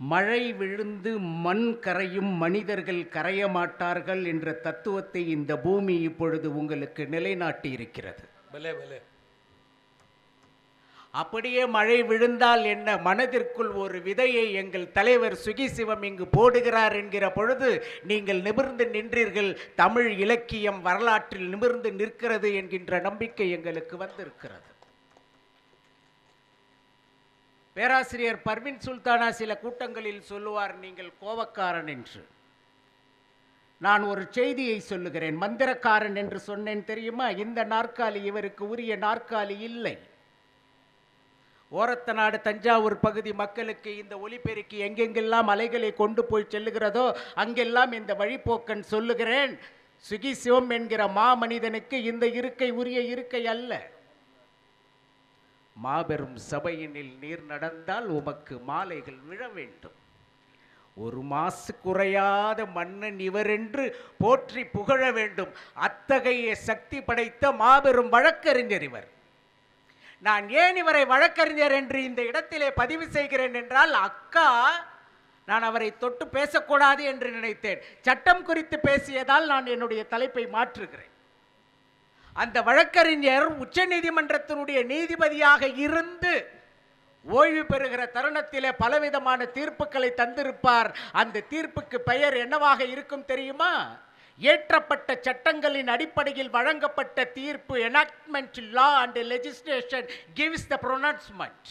மழை விழுந்து மண் கரையும் மனிதர்கள் கரைய மாட்டார்கள் என்ற தத்துவத்தை இந்த பூமி இப்பொழுது உங்களுக்கு நிலைநாட்டி இருக்கிறது அப்படியே மழை விழுந்தால் என்ன? மனதிற்குள் ஒரு விதையை எங்கள் தலைவர் சுகிசிவம் இங்கு போடுகிறார் என்கிற பொழுது நீங்கள் நிமிர்ந்து நின்றீர்கள். தமிழ் இலக்கியம் வரலாற்றில் நிமிர்ந்து நிற்கிறது என்கின்ற நம்பிக்கை எங்களுக்கு வந்திருக்கிறது. பேராசிரியர் பர்வின் சுல்தானா சில கூட்டங்களில் சொல்லுவார் நீங்கள் கோவக்காரன் என்று. நான் ஒரு செய்தியை சொல்லுகிறேன் மந்திரக்காரன் என்று சொன்னேன் தெரியுமா? இந்த நாற்காலி இவருக்கு உரிய நாற்காலி இல்லை. ஓரத்த நாடு தஞ்சாவூர் பகுதி மக்களுக்கு இந்த ஒலிபெருக்கி எங்கெங்கெல்லாம் அலைகளை கொண்டு போய் செல்லுகிறதோ அங்கெல்லாம் இந்த வழிப்போக்கன் சொல்லுகிறேன். சுகி சிவம் என்கிற மாமனிதனுக்கு இந்த இருக்கை உரிய இருக்கை அல்ல. மாபெரும் சபையினில் நீர் நடந்தால் உமக்கு மாலைகள் விழ வேண்டும். ஒரு மாசு குறையாத மன்னன் இவரென்று போற்றி புகழ வேண்டும். அத்தகைய சக்தி படைத்த மாபெரும் வழக்கறிஞர் இவர். நான் ஏன் இவரை வழக்கறிஞர் என்று இந்த இடத்திலே பதிவு செய்கிறேன் என்றால் அக்கா நான் அவரை தொட்டு பேசக்கூடாது என்று நினைத்தேன். சட்டம் குறித்து பேசியதால் நான் என்னுடைய தலைப்பை மாற்றுகிறேன். அந்த வழக்கறிஞர் உச்ச நீதிமன்றத்தினுடைய நீதிபதியாக இருந்து ஓய்வு பெறுகிற தருணத்திலே பலவிதமான தீர்ப்புகளை தந்திருப்பார். அந்த தீர்ப்புக்கு பெயர் என்னவாக இருக்கும் தெரியுமா? இயற்றப்பட்ட சட்டங்களின் அடிப்படையில் வழங்கப்பட்ட தீர்ப்பு enactment law and legislation gives the pronouncement